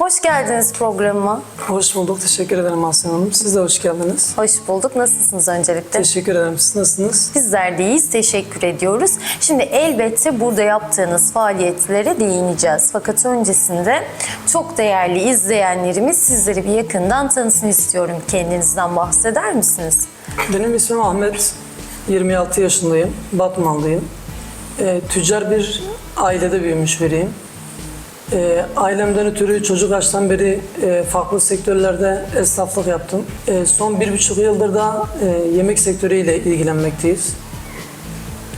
Hoş geldiniz programıma. Hoş bulduk. Teşekkür ederim Aslan Hanım. Siz de hoş geldiniz. Hoş bulduk. Nasılsınız öncelikle? Teşekkür ederim. Siz nasılsınız? Bizler de iyiyiz. Teşekkür ediyoruz. Şimdi elbette burada yaptığınız faaliyetlere değineceğiz. Fakat öncesinde çok değerli izleyenlerimiz sizleri bir yakından tanısın istiyorum. Kendinizden bahseder misiniz? Benim ismim Ahmet. 26 yaşındayım. Batmanlıyım. Ee, tüccar bir ailede büyümüş biriyim. Ee, ailemden ötürü çocuk yaştan beri e, farklı sektörlerde esnaflık yaptım. E, son bir buçuk yıldır da e, yemek sektörüyle ilgilenmekteyiz.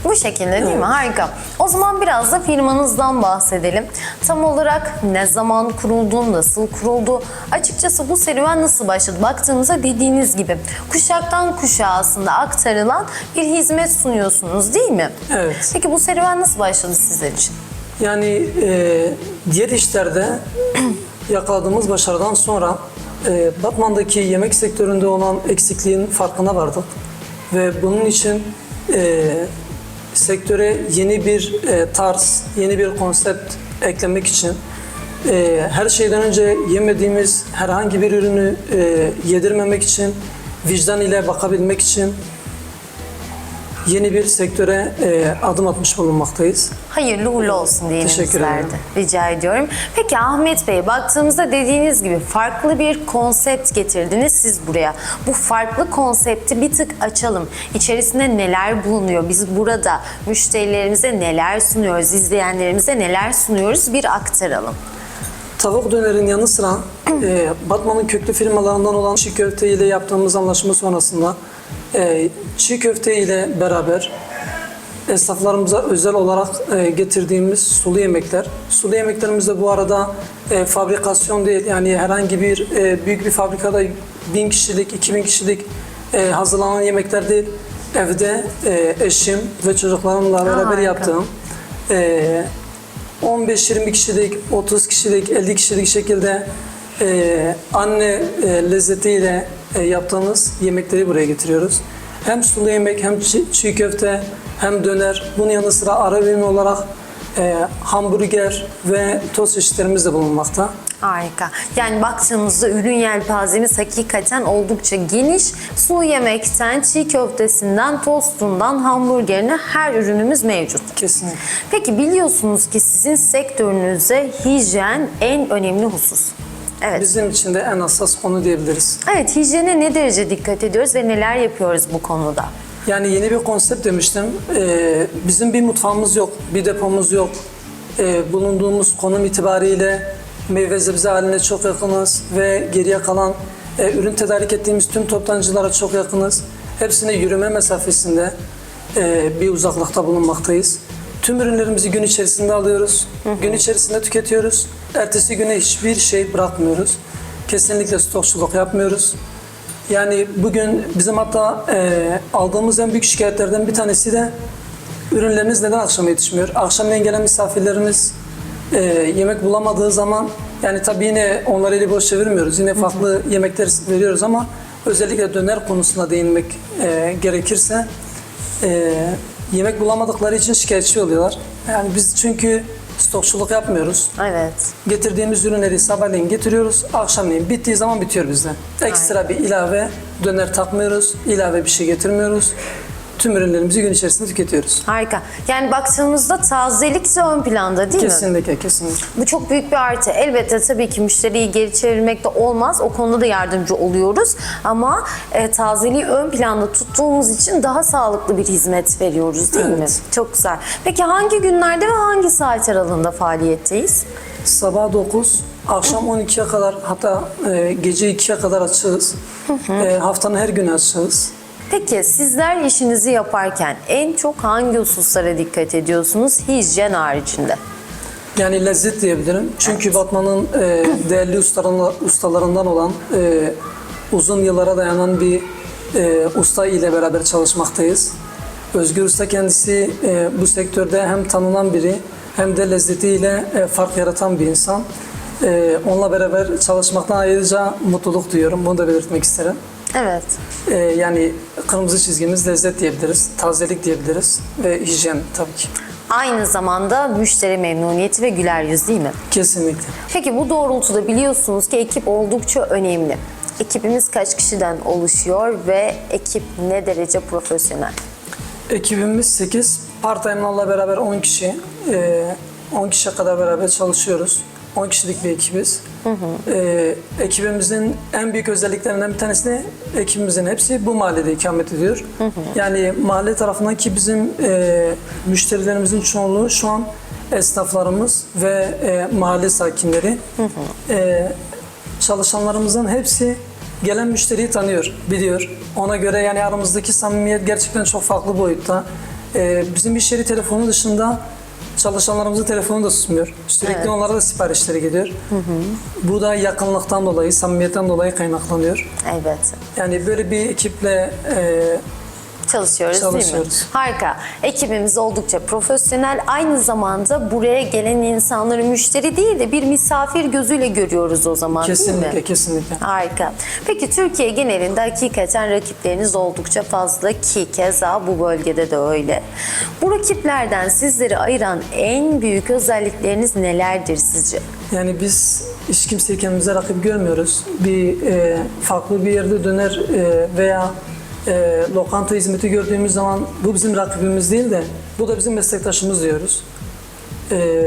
Bu şekilde değil mi? Evet. Harika. O zaman biraz da firmanızdan bahsedelim. Tam olarak ne zaman kuruldu, nasıl kuruldu? Açıkçası bu serüven nasıl başladı? Baktığımızda dediğiniz gibi kuşaktan kuşağa aslında aktarılan bir hizmet sunuyorsunuz değil mi? Evet. Peki bu serüven nasıl başladı sizler için? Yani e, diğer işlerde yakaladığımız başarıdan sonra e, Batman'daki yemek sektöründe olan eksikliğin farkına vardık. Ve bunun için e, sektöre yeni bir e, tarz, yeni bir konsept eklemek için e, her şeyden önce yemediğimiz herhangi bir ürünü e, yedirmemek için, vicdan ile bakabilmek için yeni bir sektöre e, adım atmış bulunmaktayız. Hayırlı uğurlu olsun diyelim Teşekkür ederim. de. Rica ediyorum. Peki Ahmet Bey baktığımızda dediğiniz gibi farklı bir konsept getirdiniz siz buraya. Bu farklı konsepti bir tık açalım. İçerisinde neler bulunuyor? Biz burada müşterilerimize neler sunuyoruz? izleyenlerimize neler sunuyoruz? Bir aktaralım. Tavuk dönerin yanı sıra e, Batman'ın köklü firmalarından olan çiğ köfte ile yaptığımız anlaşma sonrasında e, çiğ köfte ile beraber esnaflarımıza özel olarak e, getirdiğimiz sulu yemekler. Sulu yemeklerimiz de bu arada e, fabrikasyon değil yani herhangi bir e, büyük bir fabrikada bin kişilik, 2000 kişilik e, hazırlanan yemekler değil. Evde e, eşim ve çocuklarımla beraber harika. yaptığım e, 15-20 kişilik, 30 kişilik, 50 kişilik şekilde e, anne e, lezzetiyle e, yaptığımız yemekleri buraya getiriyoruz. Hem sulu yemek, hem çiğ, çiğ köfte, hem döner. Bunun yanı sıra ara öğün olarak e, hamburger ve tost çeşitlerimiz de bulunmakta. Harika. Yani baktığımızda ürün yelpazemiz hakikaten oldukça geniş. Sulu yemekten, çiğ köftesinden, tostundan, hamburgerine her ürünümüz mevcut. Kesinlikle. Peki biliyorsunuz ki sizin sektörünüzde hijyen en önemli husus. Evet. Bizim için de en hassas konu diyebiliriz. Evet, hijyene ne derece dikkat ediyoruz ve neler yapıyoruz bu konuda? Yani yeni bir konsept demiştim. Ee, bizim bir mutfağımız yok, bir depomuz yok. Ee, bulunduğumuz konum itibariyle meyve sebze haline çok yakınız ve geriye kalan e, ürün tedarik ettiğimiz tüm toptancılara çok yakınız. Hepsine yürüme mesafesinde e, bir uzaklıkta bulunmaktayız. Tüm ürünlerimizi gün içerisinde alıyoruz. Gün içerisinde tüketiyoruz. Ertesi güne hiçbir şey bırakmıyoruz. Kesinlikle stokçuluk yapmıyoruz. Yani bugün bizim hatta e, aldığımız en büyük şikayetlerden bir tanesi de ürünleriniz neden akşama yetişmiyor? Akşamleyin gelen misafirlerimiz e, yemek bulamadığı zaman yani tabii yine onları eli boş çevirmiyoruz. Yine farklı yemekler veriyoruz ama özellikle döner konusuna değinmek e, gerekirse e, yemek bulamadıkları için şikayetçi oluyorlar. Yani biz çünkü stokçuluk yapmıyoruz. Evet. Getirdiğimiz ürünleri sabahleyin getiriyoruz. Akşamleyin bittiği zaman bitiyor bizde. Ekstra bir ilave döner takmıyoruz. ilave bir şey getirmiyoruz. Tüm ürünlerimizi gün içerisinde tüketiyoruz. Harika. Yani baktığımızda tazelik de ön planda değil mi? Kesinlikle, kesinlikle. Bu çok büyük bir artı. Elbette tabii ki müşteriyi geri çevirmek de olmaz. O konuda da yardımcı oluyoruz. Ama e, tazeliği ön planda tuttuğumuz için daha sağlıklı bir hizmet veriyoruz değil mi? Evet. Çok güzel. Peki hangi günlerde ve hangi saat aralığında faaliyetteyiz? Sabah 9, akşam 12'ye kadar hatta e, gece 2'ye kadar açığız. E, haftanın her günü açığız. Peki sizler işinizi yaparken en çok hangi hususlara dikkat ediyorsunuz hijyen haricinde? Yani lezzet diyebilirim. Çünkü Batman'ın e, değerli ustalarından, ustalarından olan e, uzun yıllara dayanan bir e, usta ile beraber çalışmaktayız. Özgür Usta kendisi e, bu sektörde hem tanınan biri hem de lezzetiyle e, fark yaratan bir insan. E, onunla beraber çalışmaktan ayrıca mutluluk duyuyorum. Bunu da belirtmek isterim. Evet. E, yani kırmızı çizgimiz lezzet diyebiliriz, tazelik diyebiliriz ve hijyen tabii ki. Aynı zamanda müşteri memnuniyeti ve güler yüz değil mi? Kesinlikle. Peki bu doğrultuda biliyorsunuz ki ekip oldukça önemli. Ekibimiz kaç kişiden oluşuyor ve ekip ne derece profesyonel? Ekibimiz 8. Part-time'larla beraber 10 kişi. Ee, 10 kişiye kadar beraber çalışıyoruz. 10 kişilik bir ekibiz. Ee, ekibimizin en büyük özelliklerinden bir tanesi ekibimizin hepsi bu mahallede ikamet ediyor. Yani mahalle tarafından ki bizim e, müşterilerimizin çoğunluğu şu an esnaflarımız ve e, mahalle sakinleri. E, çalışanlarımızın hepsi gelen müşteriyi tanıyor, biliyor. Ona göre yani aramızdaki samimiyet gerçekten çok farklı boyutta. Ee, bizim iş yeri telefonu dışında çalışanlarımızın telefonu da susmuyor. Sürekli Evet. onlara da siparişleri geliyor. Bu da yakınlıktan dolayı, samimiyetten dolayı kaynaklanıyor. Elbette. Yani böyle bir ekiple e, Çalışıyoruz, değil mi? Çalışıyoruz. Harika. Ekibimiz oldukça profesyonel. Aynı zamanda buraya gelen insanları müşteri değil de bir misafir gözüyle görüyoruz o zaman değil kesinlikle, mi? kesinlikle. Harika. Peki Türkiye genelinde hakikaten rakipleriniz oldukça fazla ki keza bu bölgede de öyle. Bu rakiplerden sizleri ayıran en büyük özellikleriniz nelerdir sizce? Yani biz hiç kimseyi kendimize rakip görmüyoruz. Bir e, farklı bir yerde döner e, veya e, lokanta hizmeti gördüğümüz zaman bu bizim rakibimiz değil de bu da bizim meslektaşımız diyoruz. E,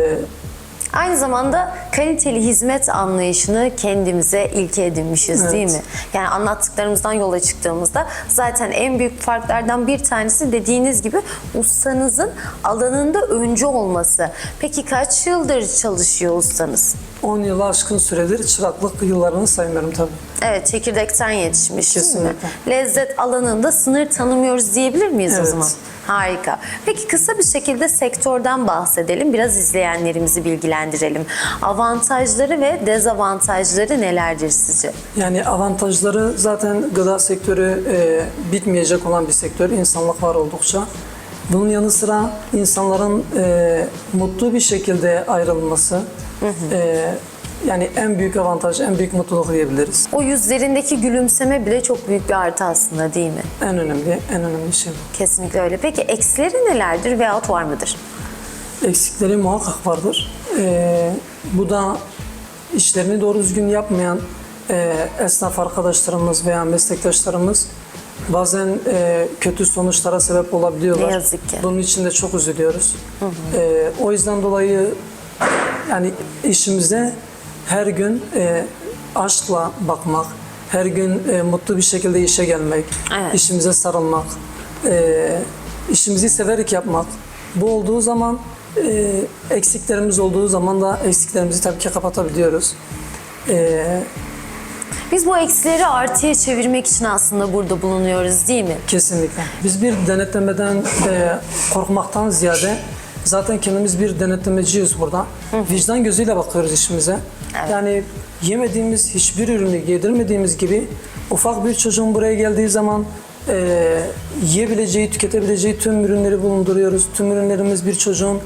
Aynı zamanda kaliteli hizmet anlayışını kendimize ilke edinmişiz Evet. değil mi? Yani anlattıklarımızdan yola çıktığımızda zaten en büyük farklardan bir tanesi dediğiniz gibi ustanızın alanında öncü olması. Peki kaç yıldır çalışıyor ustanız? 10 yılı aşkın süredir çıraklık yıllarını saymıyorum tabii. Evet çekirdekten yetişmiş? Kesinlikle. Lezzet alanında sınır tanımıyoruz diyebilir miyiz o Evet. zaman? Harika. Peki kısa bir şekilde sektörden bahsedelim. Biraz izleyenlerimizi bilgilendirelim. Avantajları ve dezavantajları nelerdir sizce? Yani avantajları zaten gıda sektörü e, bitmeyecek olan bir sektör. İnsanlık var oldukça. Bunun yanı sıra insanların e, mutlu bir şekilde ayrılması e, yani en büyük avantaj, en büyük mutluluk diyebiliriz. O yüzlerindeki gülümseme bile çok büyük bir artı aslında değil mi? En önemli, en önemli şey bu. Kesinlikle öyle. Peki eksileri nelerdir veyahut var mıdır? eksikleri muhakkak vardır. Ee, bu da işlerini doğru düzgün yapmayan e, esnaf arkadaşlarımız veya meslektaşlarımız bazen e, kötü sonuçlara sebep olabiliyorlar. Ne yazık ki. Bunun için de çok üzülüyoruz. Ee, o yüzden dolayı yani işimize her gün e, aşkla bakmak, her gün e, mutlu bir şekilde işe gelmek, Evet. işimize sarılmak, e, işimizi severek yapmak. Bu olduğu zaman e, eksiklerimiz olduğu zaman da eksiklerimizi tabii ki kapatabiliyoruz. E, Biz bu eksileri artıya çevirmek için aslında burada bulunuyoruz değil mi? Kesinlikle. Biz bir denetlemeden e, korkmaktan ziyade zaten kendimiz bir denetlemeciyiz burada. Vicdan gözüyle bakıyoruz işimize. Yani yemediğimiz hiçbir ürünü yedirmediğimiz gibi ufak bir çocuğun buraya geldiği zaman e, yiyebileceği, tüketebileceği tüm ürünleri bulunduruyoruz. Tüm ürünlerimiz bir çocuğun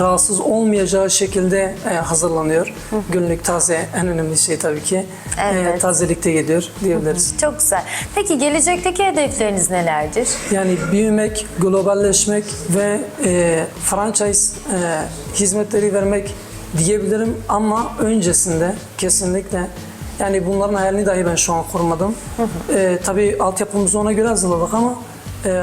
rahatsız olmayacağı şekilde e, hazırlanıyor. Günlük taze en önemli şey tabii ki. Evet. E, tazelikte geliyor diyebiliriz. Çok güzel. Peki gelecekteki hedefleriniz nelerdir? Yani büyümek, globalleşmek ve e, franchise e, hizmetleri vermek diyebilirim ama öncesinde kesinlikle yani bunların hayalini dahi ben şu an kurmadım. E, tabii altyapımızı ona göre hazırladık ama e,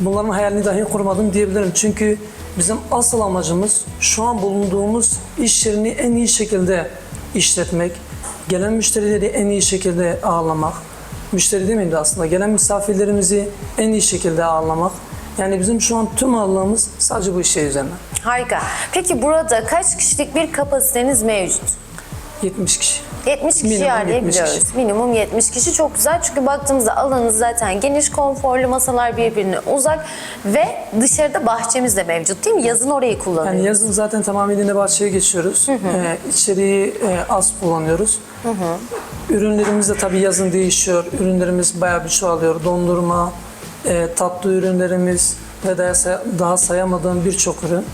bunların hayalini dahi kurmadım diyebilirim. Çünkü bizim asıl amacımız şu an bulunduğumuz iş yerini en iyi şekilde işletmek, gelen müşterileri en iyi şekilde ağırlamak, müşteri demeyeyim de aslında gelen misafirlerimizi en iyi şekilde ağırlamak. Yani bizim şu an tüm ağırlığımız sadece bu işe üzerine. Harika. Peki burada kaç kişilik bir kapasiteniz mevcut? 70 kişi. 70 kişi Minimum ayarlayabiliyoruz. 70 Minimum 70 kişi çok güzel çünkü baktığımızda alanınız zaten geniş, konforlu, masalar birbirine uzak ve dışarıda bahçemiz de mevcut değil mi? Yazın orayı kullanıyoruz. Yani yazın zaten tamamıyla bahçeye geçiyoruz. Ee, içeriği e, az kullanıyoruz. Ürünlerimiz de tabii yazın değişiyor. Ürünlerimiz bayağı bir çoğalıyor. Dondurma, e, tatlı ürünlerimiz, ve daha, say- daha sayamadığım birçok ürün.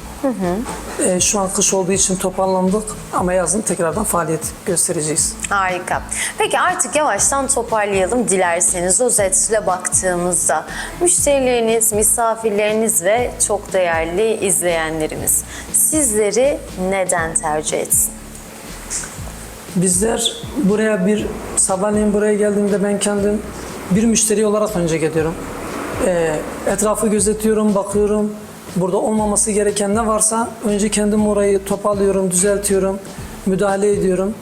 E, şu an kış olduğu için toparlandık ama yazın tekrardan faaliyet göstereceğiz. Harika. Peki artık yavaştan toparlayalım dilerseniz özetle baktığımızda. Müşterileriniz, misafirleriniz ve çok değerli izleyenlerimiz sizleri neden tercih etsin? Bizler buraya bir sabahleyin buraya geldiğimde ben kendim bir müşteri olarak önce geliyorum. Ee, etrafı gözetiyorum, bakıyorum. Burada olmaması gereken ne varsa önce kendim orayı toparlıyorum, düzeltiyorum, müdahale ediyorum.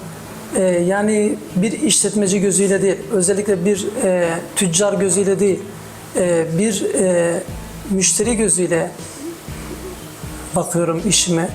Ee, yani bir işletmeci gözüyle değil, özellikle bir e, tüccar gözüyle değil, e, bir e, müşteri gözüyle bakıyorum işime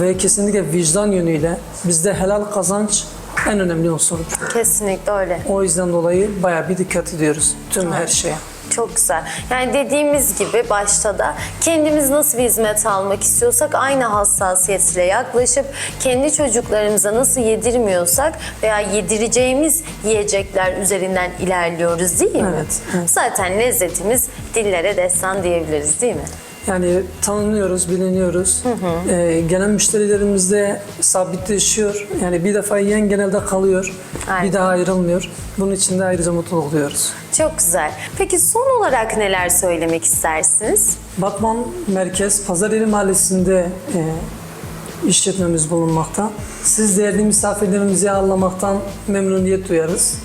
ve kesinlikle vicdan yönüyle bizde helal kazanç en önemli unsurdur. Kesinlikle öyle. O yüzden dolayı bayağı bir dikkat ediyoruz tüm her şeye. Çok güzel. Yani dediğimiz gibi başta da kendimiz nasıl bir hizmet almak istiyorsak aynı hassasiyetle yaklaşıp kendi çocuklarımıza nasıl yedirmiyorsak veya yedireceğimiz yiyecekler üzerinden ilerliyoruz değil mi? Evet, evet. Zaten lezzetimiz dillere destan diyebiliriz değil mi? Yani tanınıyoruz, biliniyoruz. Ee, gelen müşterilerimiz de sabitleşiyor. Yani bir defa yiyen genelde kalıyor. Aynen. Bir daha ayrılmıyor. Bunun için de ayrıca mutlu oluyoruz. Çok güzel. Peki son olarak neler söylemek istersiniz? Batman Merkez Pazareli Mahallesi'nde e, işletmemiz bulunmakta. Siz değerli misafirlerimizi ağırlamaktan memnuniyet duyarız.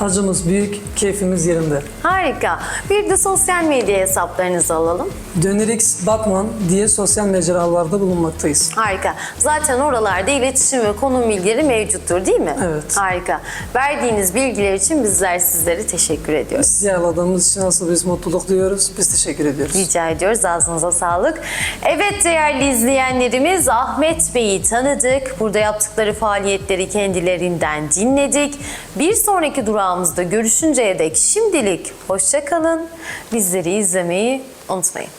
Acımız büyük, keyfimiz yerinde. Harika. Bir de sosyal medya hesaplarınızı alalım. Dönerix Batman diye sosyal mecralarda bulunmaktayız. Harika. Zaten oralarda iletişim ve konum bilgileri mevcuttur değil mi? Evet. Harika. Verdiğiniz bilgiler için bizler sizlere teşekkür ediyoruz. Sizi ağırladığımız için nasıl biz mutluluk duyuyoruz. Biz teşekkür ediyoruz. Rica ediyoruz. Ağzınıza sağlık. Evet değerli izleyenlerimiz Ahmet Bey'i tanıdık. Burada yaptıkları faaliyetleri kendilerinden dinledik. Bir sonraki durağımızda görüşünceye dek şimdilik hoşça kalın. Bizleri izlemeyi unutmayın.